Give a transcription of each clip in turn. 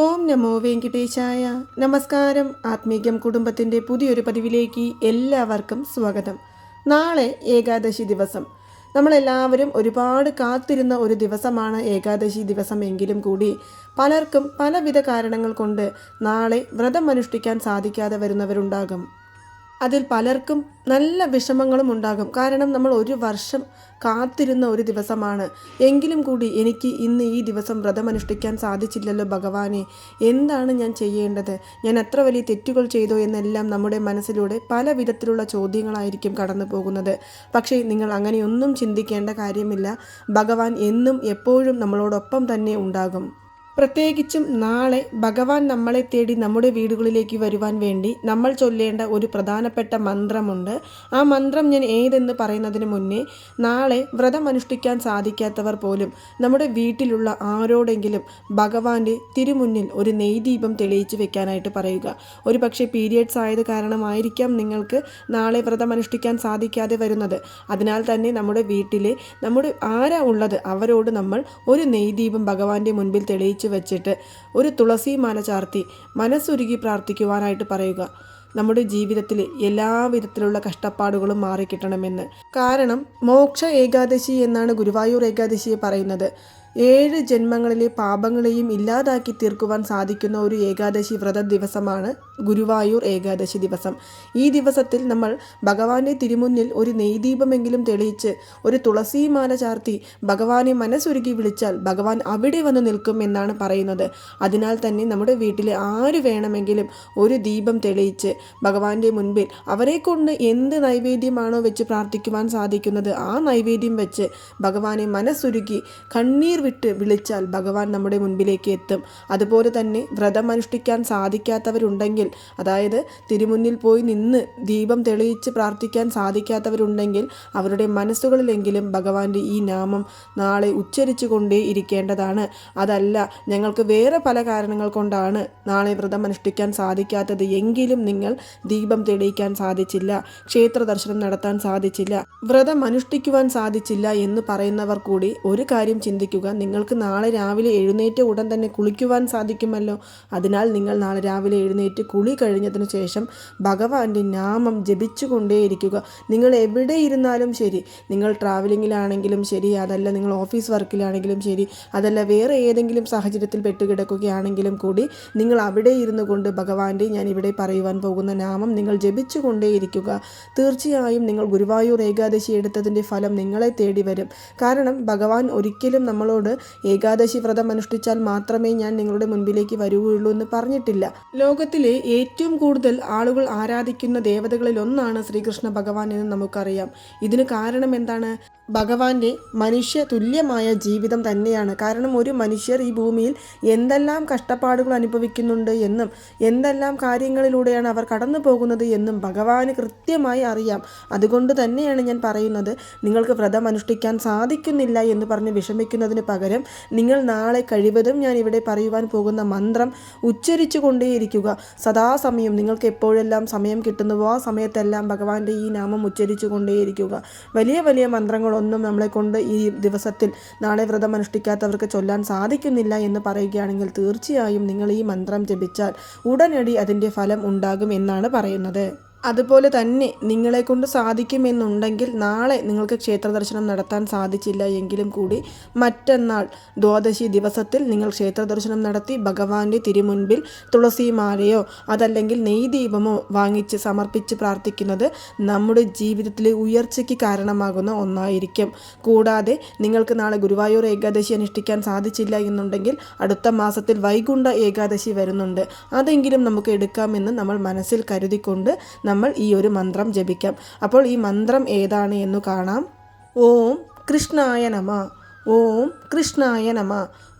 ഓം നമോ വെങ്കിടേശായ നമസ്കാരം. ആത്മീകം കുടുംബത്തിന്റെ പുതിയൊരു പതിവിലേക്ക് എല്ലാവർക്കും സ്വാഗതം. നാളെ ഏകാദശി ദിവസം. നമ്മളെല്ലാവരും ഒരുപാട് കാത്തിരുന്ന ഒരു ദിവസമാണ് ഏകാദശി ദിവസം എങ്കിലും കൂടി. പലർക്കും പലവിധ കാരണങ്ങൾ കൊണ്ട് നാളെ വ്രതം അനുഷ്ഠിക്കാൻ സാധിക്കാതെ വരുന്നവരുണ്ടാകും. അതിൽ പലർക്കും നല്ല വിഷമങ്ങളും ഉണ്ടാകും. കാരണം നമ്മൾ ഒരു വർഷം കാത്തിരുന്ന ഒരു ദിവസമാണ്. എങ്കിലും കൂടി എനിക്ക് ഇന്ന് ഈ ദിവസം വ്രതമനുഷ്ഠിക്കാൻ സാധിച്ചില്ലല്ലോ ഭഗവാനെ. എന്താണ് ഞാൻ ചെയ്യേണ്ടത്? ഞാൻ എത്ര വലിയ തെറ്റുകൾ ചെയ്തോ എന്നെല്ലാം നമ്മുടെ മനസ്സിലൂടെ പല വിധത്തിലുള്ള ചോദ്യങ്ങളായിരിക്കും കടന്നു പോകുന്നത്. പക്ഷേ നിങ്ങൾ അങ്ങനെയൊന്നും ചിന്തിക്കേണ്ട കാര്യമില്ല. ഭഗവാൻ എന്നും എപ്പോഴും നമ്മളോടൊപ്പം തന്നെ ഉണ്ടാകും. പ്രത്യേകിച്ചും നാളെ ഭഗവാൻ നമ്മളെ തേടി നമ്മുടെ വീടുകളിലേക്ക് വരുവാൻ വേണ്ടി നമ്മൾ ചൊല്ലേണ്ട ഒരു പ്രധാനപ്പെട്ട മന്ത്രമുണ്ട്. ആ മന്ത്രം ഞാൻ ഏതെന്ന് പറയുന്നതിന് മുന്നേ നാളെ വ്രതം അനുഷ്ഠിക്കാൻ സാധിക്കാത്തവർ പോലും നമ്മുടെ വീട്ടിലുള്ള ആരോടെങ്കിലും ഭഗവാന്റെ തിരുമുന്നിൽ ഒരു നെയ്ദീപം തെളിയിച്ചു വെക്കാനായിട്ട് പറയുക. ഒരു പക്ഷേ പീരിയഡ്സ് ആയത് കാരണമായിരിക്കാം നിങ്ങൾക്ക് നാളെ വ്രതം അനുഷ്ഠിക്കാൻ സാധിക്കാതെ വരുന്നത്. അതിനാൽ തന്നെ നമ്മുടെ വീട്ടിലെ നമ്മുടെ ആരാ ഉള്ളത് അവരോട് നമ്മൾ ഒരു നെയ്ദീപം ഭഗവാന്റെ മുൻപിൽ തെളിയിച്ചു വെച്ചിട്ട് ഒരു തുളസി മാല ചാർത്തി മനസ്സുരുകി പ്രാർത്ഥിക്കുവാനായിട്ട് പറയുക. നമ്മുടെ ജീവിതത്തിൽ എല്ലാവിധത്തിലുള്ള കഷ്ടപ്പാടുകളും മാറിക്കിട്ടണമെന്ന്. കാരണം മോക്ഷ ഏകാദശി എന്നാണ് ഗുരുവായൂർ ഏകാദശിയെ പറയുന്നത്. ഏഴ് ജന്മങ്ങളിലെ പാപങ്ങളെയും ഇല്ലാതാക്കി തീർക്കുവാൻ സാധിക്കുന്ന ഒരു ഏകാദശി വ്രത ദിവസമാണ് ഗുരുവായൂർ ഏകാദശി ദിവസം. ഈ ദിവസത്തിൽ നമ്മൾ ഭഗവാന്റെ തിരുമുന്നിൽ ഒരു നെയ്ദീപമെങ്കിലും തെളിയിച്ച് ഒരു തുളസിമാല ചാർത്തി ഭഗവാനെ മനസ്സൊരുക്കി വിളിച്ചാൽ ഭഗവാൻ അവിടെ വന്ന് നിൽക്കും എന്നാണ് പറയുന്നത്. അതിനാൽ തന്നെ നമ്മുടെ വീട്ടിലെ ആര് വേണമെങ്കിലും ഒരു ദീപം തെളിയിച്ച് ഭഗവാന്റെ മുൻപിൽ അവരെ കൊണ്ട് എന്ത് നൈവേദ്യമാണോ വെച്ച് പ്രാർത്ഥിക്കുവാൻ സാധിക്കുന്നത് ആ നൈവേദ്യം വെച്ച് ഭഗവാനെ മനസ്സൊരുക്കി കണ്ണീർ വിട്ട് വിളിച്ചാൽ ഭഗവാൻ നമ്മുടെ മുൻപിലേക്ക് എത്തും. അതുപോലെ തന്നെ വ്രതം അനുഷ്ഠിക്കാൻ സാധിക്കാത്തവരുണ്ടെങ്കിൽ അതായത് തിരുമുന്നിൽ പോയി നിന്ന് ദീപം തെളിയിച്ച് പ്രാർത്ഥിക്കാൻ സാധിക്കാത്തവരുണ്ടെങ്കിൽ അവരുടെ മനസ്സുകളിലെങ്കിലും ഭഗവാന്റെ ഈ നാമം നാളെ ഉച്ചരിച്ചു കൊണ്ടേ ഇരിക്കേണ്ടതാണ്. അതല്ല ഞങ്ങൾക്ക് വേറെ പല കാരണങ്ങൾ കൊണ്ടാണ് നാളെ വ്രതം അനുഷ്ഠിക്കാൻ സാധിക്കാത്തത് എങ്കിലും നിങ്ങൾ ദീപം തെളിയിക്കാൻ സാധിച്ചില്ല ക്ഷേത്ര ദർശനം നടത്താൻ സാധിച്ചില്ല വ്രതം അനുഷ്ഠിക്കുവാൻ സാധിച്ചില്ല എന്ന് പറയുന്നവർ കൂടി ഒരു കാര്യം ചിന്തിക്കുക. നിങ്ങൾക്ക് നാളെ രാവിലെ എഴുന്നേറ്റ് ഉടൻ തന്നെ കുളിക്കുവാൻ സാധിക്കുമല്ലോ. അതിനാൽ നിങ്ങൾ നാളെ രാവിലെ എഴുന്നേറ്റ് കുളി കഴിഞ്ഞതിന് ശേഷം ഭഗവാന്റെ നാമം ജപിച്ചുകൊണ്ടേയിരിക്കുക. നിങ്ങൾ എവിടെ ഇരുന്നാലും ശരി. നിങ്ങൾ ട്രാവലിങ്ങിലാണെങ്കിലും ശരി അതല്ല നിങ്ങൾ ഓഫീസ് വർക്കിലാണെങ്കിലും ശരി അതല്ല വേറെ ഏതെങ്കിലും സാഹചര്യത്തിൽ പെട്ടുകിടക്കുകയാണെങ്കിലും കൂടി നിങ്ങൾ അവിടെ ഇരുന്നു കൊണ്ട് ഭഗവാന്റെ ഞാൻ ഇവിടെ പറയുവാൻ പോകുന്ന നാമം നിങ്ങൾ ജപിച്ചുകൊണ്ടേയിരിക്കുക. തീർച്ചയായും നിങ്ങൾ ഗുരുവായൂർ ഏകാദശി എടുത്തതിന്റെ ഫലം നിങ്ങളെ തേടി വരും കാരണം ഭഗവാൻ ഒരിക്കലും നമ്മളോട് ഏകാദശി വ്രതം അനുഷ്ഠിച്ചാൽ മാത്രമേ ഞാൻ നിങ്ങളുടെ മുൻപിലേക്ക് വരുകയുള്ളൂ എന്ന് പറഞ്ഞിട്ടില്ല. ലോകത്തിലെ ഏറ്റവും കൂടുതൽ ആളുകൾ ആരാധിക്കുന്ന ദേവതകളിൽ ഒന്നാണ് ശ്രീകൃഷ്ണ ഭഗവാൻ എന്ന് നമുക്കറിയാം. ഇതിന് കാരണം എന്താണ്? ഭഗവാന്റെ മനുഷ്യ തുല്യമായ ജീവിതം തന്നെയാണ്. കാരണം ഒരു മനുഷ്യർ ഈ ഭൂമിയിൽ എന്തെല്ലാം കഷ്ടപ്പാടുകൾ അനുഭവിക്കുന്നുണ്ട് എന്നും എന്തെല്ലാം കാര്യങ്ങളിലൂടെയാണ് അവർ കടന്നു പോകുന്നത് എന്നും ഭഗവാന് കൃത്യമായി അറിയാം. അതുകൊണ്ട് തന്നെയാണ് ഞാൻ പറയുന്നത് നിങ്ങൾക്ക് വ്രതം അനുഷ്ഠിക്കാൻ സാധിക്കുന്നില്ല എന്ന് പറഞ്ഞ് വിഷമിക്കുന്നതിന് പകരം നിങ്ങൾ നാളെ കഴിവതും ഞാൻ ഇവിടെ പറയുവാൻ പോകുന്ന മന്ത്രം ഉച്ചരിച്ചു കൊണ്ടേയിരിക്കുക. സദാസമയം നിങ്ങൾക്ക് എപ്പോഴെല്ലാം സമയം കിട്ടുന്നുവോ ആ സമയത്തെല്ലാം ഭഗവാന്റെ ഈ നാമം ഉച്ചരിച്ചു കൊണ്ടേയിരിക്കുക. വലിയ വലിയ മന്ത്രങ്ങൾ ഒന്നും നമ്മളെ കൊണ്ട് ഈ ദിവസത്തിൽ നാളെ വ്രതം അനുഷ്ഠിക്കാത്തവർക്ക് ചൊല്ലാൻ സാധിക്കുന്നില്ല എന്ന് പറയുകയാണെങ്കിൽ തീർച്ചയായും നിങ്ങൾ ഈ മന്ത്രം ജപിച്ചാൽ ഉടനടി അതിന്റെ ഫലം ഉണ്ടാകും എന്നാണ് പറയുന്നത്. അതുപോലെ തന്നെ നിങ്ങളെ കൊണ്ട് സാധിക്കുമെന്നുണ്ടെങ്കിൽ നാളെ നിങ്ങൾക്ക് ക്ഷേത്ര ദർശനം നടത്താൻ സാധിച്ചില്ല എങ്കിലും കൂടി മറ്റന്നാൾ ദ്വാദശി ദിവസത്തിൽ നിങ്ങൾ ക്ഷേത്ര ദർശനം നടത്തി ഭഗവാന്റെ തിരുമുൻപിൽ തുളസിമാലയോ അതല്ലെങ്കിൽ നെയ്ദീപമോ വാങ്ങിച്ച് സമർപ്പിച്ച് പ്രാർത്ഥിക്കുന്നത് നമ്മുടെ ജീവിതത്തിലെ ഉയർച്ചയ്ക്ക് കാരണമാകുന്ന ഒന്നായിരിക്കും. കൂടാതെ നിങ്ങൾക്ക് നാളെ ഗുരുവായൂർ ഏകാദശി അനുഷ്ഠിക്കാൻ സാധിച്ചില്ല എന്നുണ്ടെങ്കിൽ അടുത്ത മാസത്തിൽ വൈകുണ്ഠ ഏകാദശി വരുന്നുണ്ട്. അതെങ്കിലും നമുക്ക് എടുക്കാമെന്ന് നമ്മൾ മനസ്സിൽ കരുതിക്കൊണ്ട് നമ്മൾ ഈ ഒരു മന്ത്രം ജപിക്കാം. അപ്പോൾ ഈ മന്ത്രം ഏതാണ് എന്ന് കാണാം. ഓം കൃഷ്ണായ നമ ഓം കൃഷ്ണായ നമ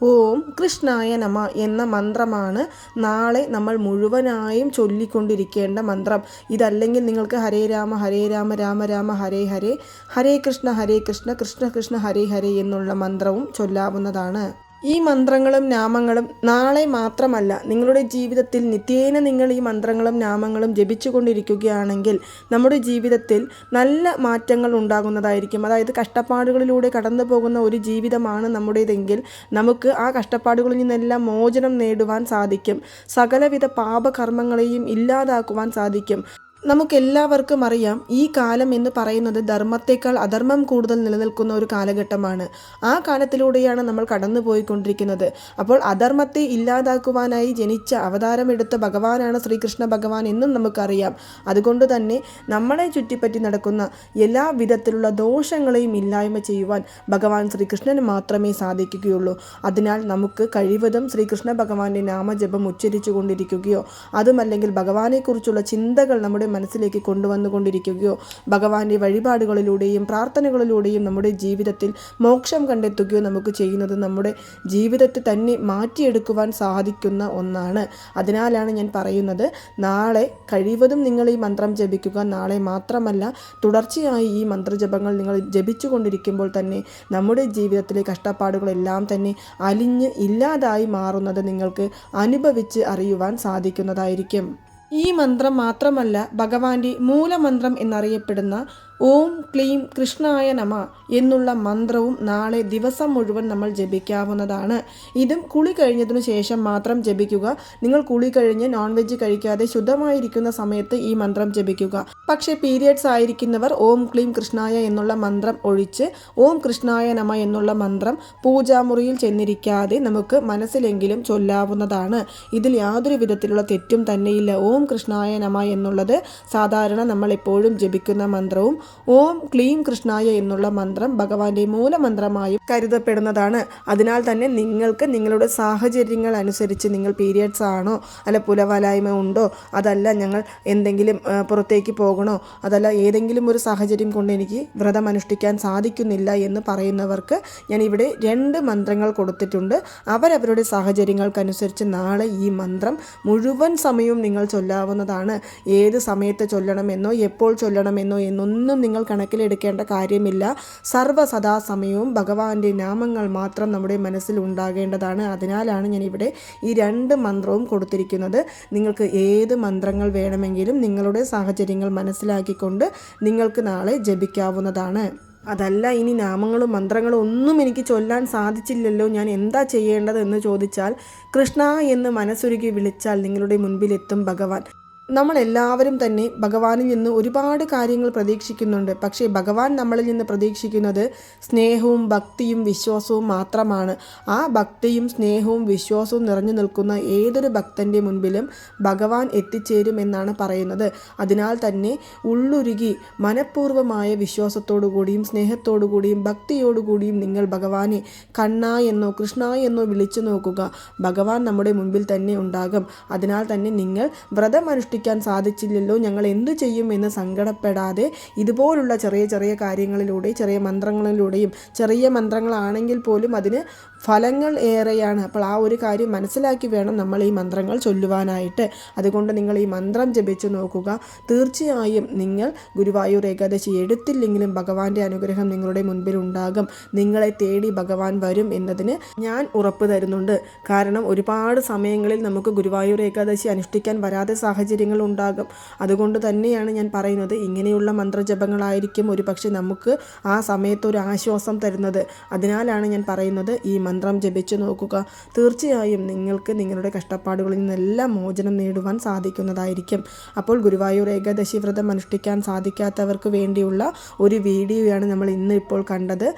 ഓം കൃഷ്ണായ നമ എന്ന മന്ത്രമാണ് നാളെ നമ്മൾ മുഴുവനായും ചൊല്ലിക്കൊണ്ടിരിക്കേണ്ട മന്ത്രം. ഇതല്ലെങ്കിൽ നിങ്ങൾക്ക് ഹരേ രാമ ഹരേ രാമ രാമ രാമ ഹരേ ഹരേ ഹരേ കൃഷ്ണ ഹരേ കൃഷ്ണ കൃഷ്ണ കൃഷ്ണ ഹരേ ഹരേ എന്നുള്ള മന്ത്രവും ചൊല്ലാവുന്നതാണ്. ഈ മന്ത്രങ്ങളും നാമങ്ങളും നാളെ മാത്രമല്ല നിങ്ങളുടെ ജീവിതത്തിൽ നിത്യേന നിങ്ങൾ ഈ മന്ത്രങ്ങളും നാമങ്ങളും ജപിച്ചുകൊണ്ടിരിക്കുകയാണെങ്കിൽ നമ്മുടെ ജീവിതത്തിൽ നല്ല മാറ്റങ്ങൾ ഉണ്ടാകുന്നതായിരിക്കും. അതായത് കഷ്ടപ്പാടുകളിലൂടെ കടന്നു പോകുന്ന ഒരു ജീവിതമാണ് നമ്മുടേതെങ്കിൽ നമുക്ക് ആ കഷ്ടപ്പാടുകളിൽ നിന്നെല്ലാം മോചനം നേടുവാൻ സാധിക്കും. സകലവിധ പാപകർമ്മങ്ങളെയും ഇല്ലാതാക്കുവാൻ സാധിക്കും. നമുക്കെല്ലാവർക്കും അറിയാം ഈ കാലം എന്ന് പറയുന്നത് ധർമ്മത്തേക്കാൾ അധർമ്മം കൂടുതൽ നിലനിൽക്കുന്ന ഒരു കാലഘട്ടമാണ്. ആ കാലത്തിലൂടെയാണ് നമ്മൾ കടന്നു പോയിക്കൊണ്ടിരിക്കുന്നത് അപ്പോൾ അധർമ്മത്തെ ഇല്ലാതാക്കുവാനായി ജനിച്ച അവതാരമെടുത്ത ഭഗവാനാണ് ശ്രീകൃഷ്ണ ഭഗവാൻ എന്നും നമുക്കറിയാം. അതുകൊണ്ട് തന്നെ നമ്മളെ ചുറ്റിപ്പറ്റി നടക്കുന്ന എല്ലാ വിധത്തിലുള്ള ദോഷങ്ങളെയും ഇല്ലായ്മ ചെയ്യുവാൻ ഭഗവാൻ ശ്രീകൃഷ്ണന് മാത്രമേ സാധിക്കുകയുള്ളൂ. അതിനാൽ നമുക്ക് കഴിവതും ശ്രീകൃഷ്ണ ഭഗവാന്റെ നാമജപം ഉച്ചരിച്ചു കൊണ്ടിരിക്കുകയോ അതുമല്ലെങ്കിൽ ഭഗവാനെക്കുറിച്ചുള്ള ചിന്തകൾ നമ്മുടെ മനസ്സിലേക്ക് കൊണ്ടുവന്നുകൊണ്ടിരിക്കുകയോ ഭഗവാന്റെ വഴിപാടുകളിലൂടെയും പ്രാർത്ഥനകളിലൂടെയും നമ്മുടെ ജീവിതത്തിൽ മോക്ഷം കണ്ടെത്തുകയോ നമുക്ക് ചെയ്യുന്നത് നമ്മുടെ ജീവിതത്തെ തന്നെ മാറ്റിയെടുക്കുവാൻ സാധിക്കുന്ന ഒന്നാണ്. അതിനാലാണ് ഞാൻ പറയുന്നത് നാളെ കഴിവതും നിങ്ങൾ ഈ മന്ത്രം ജപിക്കുക. നാളെ മാത്രമല്ല തുടർച്ചയായി ഈ മന്ത്രജപങ്ങൾ നിങ്ങൾ ജപിച്ചു കൊണ്ടിരിക്കുമ്പോൾ തന്നെ നമ്മുടെ ജീവിതത്തിലെ കഷ്ടപ്പാടുകളെല്ലാം തന്നെ അലിഞ്ഞ് ഇല്ലാതായി മാറുന്നത് നിങ്ങൾക്ക് അനുഭവിച്ച് അറിയുവാൻ സാധിക്കുന്നതായിരിക്കും. ഈ മന്ത്രം മാത്രമല്ല ഭഗവാന്റെ മൂലമന്ത്രം എന്നറിയപ്പെടുന്ന ഓം ക്ലീം കൃഷ്ണായ നമ എന്നുള്ള മന്ത്രവും നാളെ ദിവസം മുഴുവൻ നമ്മൾ ജപിക്കാവുന്നതാണ്. ഇതും കുളി കഴിഞ്ഞതിനു ശേഷം മാത്രം ജപിക്കുക. നിങ്ങൾ കുളി കഴിഞ്ഞ് നോൺ വെജ് കഴിക്കാതെ ശുദ്ധമായിരിക്കുന്ന സമയത്ത് ഈ മന്ത്രം ജപിക്കുക. പക്ഷേ പീരിയഡ്സ് ആയിരിക്കുന്നവർ ഓം ക്ലീം കൃഷ്ണായ എന്നുള്ള മന്ത്രം ഒഴിച്ച് ഓം കൃഷ്ണായ നമ എന്നുള്ള മന്ത്രം പൂജാമുറിയിൽ ചെന്നിരിക്കാതെ നമുക്ക് മനസ്സിലെങ്കിലും ചൊല്ലാവുന്നതാണ്. ഇതിൽ യാതൊരു വിധത്തിലുള്ള തെറ്റും തന്നെയില്ല. ഓം കൃഷ്ണായ നമ എന്നുള്ളത് സാധാരണ നമ്മൾ എപ്പോഴും ജപിക്കുന്ന മന്ത്രവും ഓം ക്ലീം കൃഷ്ണായ എന്നുള്ള മന്ത്രം ഭഗവാന്റെ മൂലമന്ത്രമായും കരുതപ്പെടുന്നതാണ്. അതിനാൽ തന്നെ നിങ്ങൾക്ക് നിങ്ങളുടെ സാഹചര്യങ്ങൾ അനുസരിച്ച് നിങ്ങൾ പീരിയഡ്സ് ആണോ അല്ല പുലവലായ്മ ഉണ്ടോ അതല്ല ഞങ്ങൾ എന്തെങ്കിലും പുറത്തേക്ക് പോകണോ അതല്ല ഏതെങ്കിലും ഒരു സാഹചര്യം കൊണ്ട് എനിക്ക് വ്രതം അനുഷ്ഠിക്കാൻ സാധിക്കുന്നില്ല എന്ന് പറയുന്നവർക്ക് ഞാൻ ഇവിടെ രണ്ട് മന്ത്രങ്ങൾ കൊടുത്തിട്ടുണ്ട്. അവരവരുടെ സാഹചര്യങ്ങൾക്കനുസരിച്ച് നാളെ ഈ മന്ത്രം മുഴുവൻ സമയവും നിങ്ങൾ ചൊല്ലാവുന്നതാണ്. ഏത് സമയത്ത് ചൊല്ലണമെന്നോ എപ്പോൾ ചൊല്ലണമെന്നോ എന്നൊന്നും നിങ്ങൾ കണക്കിലെടുക്കേണ്ട കാര്യമില്ല. സർവസദാസമയവും ഭഗവാന്റെ നാമങ്ങൾ മാത്രം നമ്മുടെ മനസ്സിൽ ഉണ്ടാകേണ്ടതാണ്. അതിനാലാണ് ഞാൻ ഇവിടെ ഈ രണ്ട് മന്ത്രവും കൊടുത്തിരിക്കുന്നത്. നിങ്ങൾക്ക് ഏത് മന്ത്രങ്ങൾ വേണമെങ്കിലും നിങ്ങളുടെ സാഹചര്യങ്ങൾ മനസ്സിലാക്കിക്കൊണ്ട് നിങ്ങൾക്ക് നാളെ ജപിക്കാവുന്നതാണ്. അതല്ല ഇനി നാമങ്ങളും മന്ത്രങ്ങളും ഒന്നും എനിക്ക് ചൊല്ലാൻ സാധിച്ചില്ലല്ലോ. ഞാൻ എന്താ ചെയ്യേണ്ടത് എന്ന് ചോദിച്ചാൽ കൃഷ്ണ എന്ന് മനസ്സൊരുക്കി വിളിച്ചാൽ നിങ്ങളുടെ മുൻപിലെത്തും ഭഗവാൻ. നമ്മളെല്ലാവരും തന്നെ ഭഗവാനിൽ നിന്ന് ഒരുപാട് കാര്യങ്ങൾ പ്രതീക്ഷിക്കുന്നുണ്ട്. പക്ഷേ ഭഗവാൻ നമ്മളിൽ നിന്ന് പ്രതീക്ഷിക്കുന്നത് സ്നേഹവും ഭക്തിയും വിശ്വാസവും മാത്രമാണ്. ആ ഭക്തിയും സ്നേഹവും വിശ്വാസവും നിറഞ്ഞു നിൽക്കുന്ന ഏതൊരു ഭക്തന്റെ മുൻപിലും ഭഗവാൻ എത്തിച്ചേരും എന്നാണ് പറയുന്നത്. അതിനാൽ തന്നെ ഉള്ളുരുകി മനഃപൂർവമായ വിശ്വാസത്തോടുകൂടിയും സ്നേഹത്തോടുകൂടിയും ഭക്തിയോടുകൂടിയും നിങ്ങൾ ഭഗവാനെ കണ്ണ എന്നോ കൃഷ്ണ എന്നോ വിളിച്ചു നോക്കുക. ഭഗവാൻ നമ്മുടെ മുൻപിൽ തന്നെ ഉണ്ടാകും. അതിനാൽ തന്നെ നിങ്ങൾ വ്രതമനുഷ്ഠി സൃഷ്ടിക്കാൻ സാധിച്ചില്ലല്ലോ. ഞങ്ങൾ എന്തു ചെയ്യും എന്ന് സങ്കടപ്പെടാതെ ഇതുപോലുള്ള ചെറിയ ചെറിയ കാര്യങ്ങളിലൂടെ ചെറിയ മന്ത്രങ്ങളിലൂടെയും ചെറിയ മന്ത്രങ്ങളാണെങ്കിൽ പോലും അതിന് ഫലങ്ങൾ ഏറെയാണ്. അപ്പോൾ ആ ഒരു കാര്യം മനസ്സിലാക്കി വേണം നമ്മൾ ഈ മന്ത്രങ്ങൾ ചൊല്ലുവാനായിട്ട്. അതുകൊണ്ട് നിങ്ങൾ ഈ മന്ത്രം ജപിച്ചു നോക്കുക. തീർച്ചയായും നിങ്ങൾ ഗുരുവായൂർ ഏകാദശി എടുത്തില്ലെങ്കിലും ഭഗവാന്റെ അനുഗ്രഹം നിങ്ങളുടെ മുൻപിൽ ഉണ്ടാകും. നിങ്ങളെ തേടി ഭഗവാൻ വരും എന്നതിന് ഞാൻ ഉറപ്പ് തരുന്നുണ്ട്. കാരണം ഒരുപാട് സമയങ്ങളിൽ നമുക്ക് ഗുരുവായൂർ ഏകാദശി അനുഷ്ഠിക്കാൻ വരാതെ സാഹചര്യം കാര്യങ്ങൾ ഉണ്ടാകും അതുകൊണ്ട് തന്നെയാണ് ഞാൻ പറയുന്നത് ഇങ്ങനെയുള്ള മന്ത്രജപങ്ങളായിരിക്കും ഒരു പക്ഷേ നമുക്ക് ആ സമയത്ത് ഒരു ആശ്വാസം തരുന്നത്. അതിനാലാണ് ഞാൻ പറയുന്നത് ഈ മന്ത്രം ജപിച്ചു നോക്കുക. തീർച്ചയായും നിങ്ങൾക്ക് നിങ്ങളുടെ കഷ്ടപ്പാടുകളിൽ നിന്നെല്ലാം മോചനം നേടുവാൻ സാധിക്കുന്നതായിരിക്കും. അപ്പോൾ ഗുരുവായൂർ ഏകാദശി വ്രതം അനുഷ്ഠിക്കാൻ സാധിക്കാത്തവർക്ക് വേണ്ടിയുള്ള ഒരു വീഡിയോയാണ് നമ്മൾ ഇന്ന് ഇപ്പോൾ കണ്ടത്.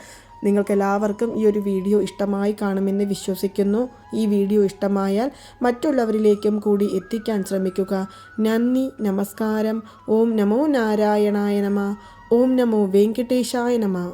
നിങ്ങൾക്കെല്ലാവർക്കും ഈ ഒരു വീഡിയോ ഇഷ്ടമായി കാണുമെന്ന് വിശ്വസിക്കുന്നു. ഈ വീഡിയോ ഇഷ്ടമായാൽ മറ്റുള്ളവരിലേക്കും കൂടി എത്തിക്കാൻ ശ്രമിക്കുക. നന്ദി നമസ്കാരം. ഓം നമോ നാരായണായ നമ. ഓം നമോ വെങ്കടേശായ നമ.